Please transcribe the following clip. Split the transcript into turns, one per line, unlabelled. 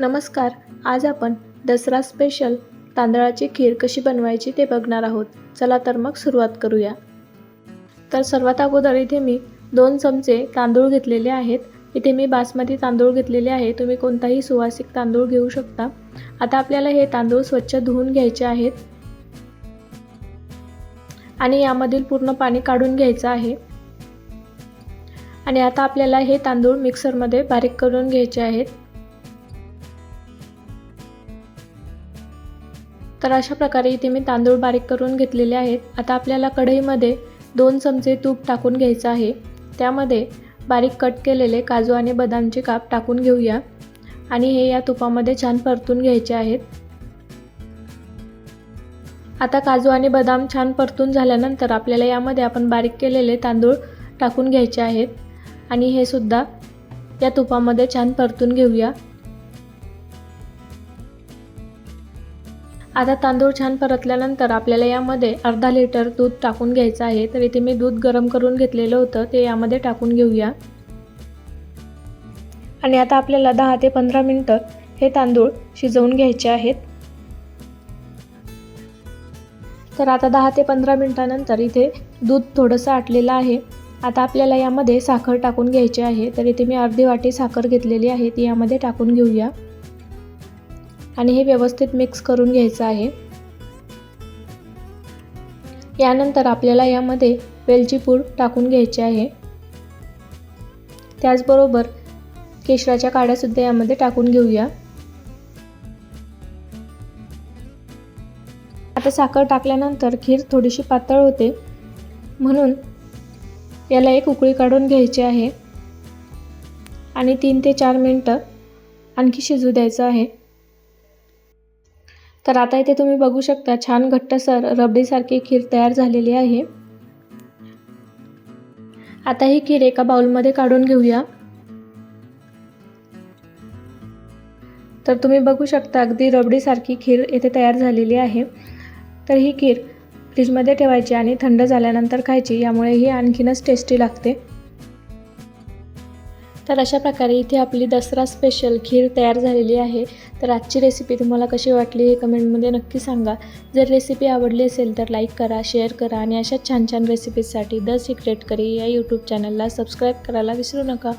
नमस्कार आज आपण दसरा स्पेशल तांदळाची खीर कशी बनवायची ते बघणार आहोत. चला तर मग सुरुवात करूया. तर सर्वात अगोदर इथे मी दोन चमचे तांदूळ घेतलेले आहेत. इथे मी बासमती तांदूळ घेतलेले आहे. तुम्ही कोणताही सुवासिक तांदूळ घेऊ शकता. आता आपल्याला हे तांदूळ स्वच्छ धुवून घ्यायचे आहेत. आणि यामधील पूर्ण पाणी काढून घ्यायचं आहे. आणि आता आपल्याला हे तांदूळ मिक्सरमध्ये बारीक करून घ्यायचे आहेत. तर अशा प्रकारे इथे मी तांदूळ बारीक करून घेतलेले आहेत. आता आपल्याला कढईमध्ये दोन चमचे तूप टाकून घ्यायचं आहे. त्यामध्ये बारीक कट केलेले काजू आणि बदामचे काप टाकून घेऊया. आणि हे या तुपामध्ये छान परतून घ्यायचे आहेत. आता काजू आणि बदाम छान परतून झाल्यानंतर आपल्याला यामध्ये आपण बारीक केलेले तांदूळ टाकून घ्यायचे आहेत. आणि हे सुद्धा या तुपामध्ये छान परतून घेऊया. आता तांदूळ छान परतल्यानंतर आपल्याला यामध्ये अर्धा लिटर दूध टाकून घ्यायचं आहे. तर इथे मी दूध गरम करून घेतलेलं होतं. ते यामध्ये टाकून घेऊया. आणि आता आपल्याला दहा ते पंधरा मिनटं हे तांदूळ शिजवून घ्यायचे आहेत. तर आता दहा ते पंधरा मिनटानंतर इथे दूध थोडंसं आटलेलं आहे. आता आपल्याला यामध्ये साखर टाकून घ्यायची आहे. तर इथे मी अर्धी वाटी साखर घेतलेली आहे. ती यामध्ये टाकून घेऊया. आणि हे व्यवस्थित मिक्स करून घ्यायचं आहे. यानंतर आपल्याला यामध्ये वेलची पूड टाकून घ्यायची आहे. त्याचबरोबर केशराच्या काड्यासुद्धा यामध्ये टाकून घेऊया. आता साखर टाकल्यानंतर खीर थोडीशी पातळ होते. म्हणून याला एक उकळी काढून घ्यायची आहे. आणि तीन ते चार मिनटं आणखी शिजू द्यायचं आहे. तर आता इथे तुम्ही बघू शकता छान घट्टसर रबडीसारखी खीर तयार झालेली आहे. आता ही खीर एका बाउलमध्ये काढून घेऊया. तर तुम्ही बघू शकता अगदी रबडीसारखी खीर येथे तयार झालेली आहे. तर ही खीर फ्रीजमध्ये ठेवायची आणि थंड झाल्यानंतर खायची यामुळे ही आणखीनच टेस्टी लागते. तर अशा प्रकारे इथे आपली दसरा स्पेशल खीर तयार झालेली आहे. तर आजची रेसिपी तुम्हाला कशी वाटली हे कमेंटमध्ये नक्की सांगा. जर रेसिपी आवडली असेल तर लाईक करा शेअर करा आणि अशा छान छान रेसिपीजसाठी द सिक्रेट करी या यूट्यूब चॅनलला सबस्क्राईब करायला विसरू नका.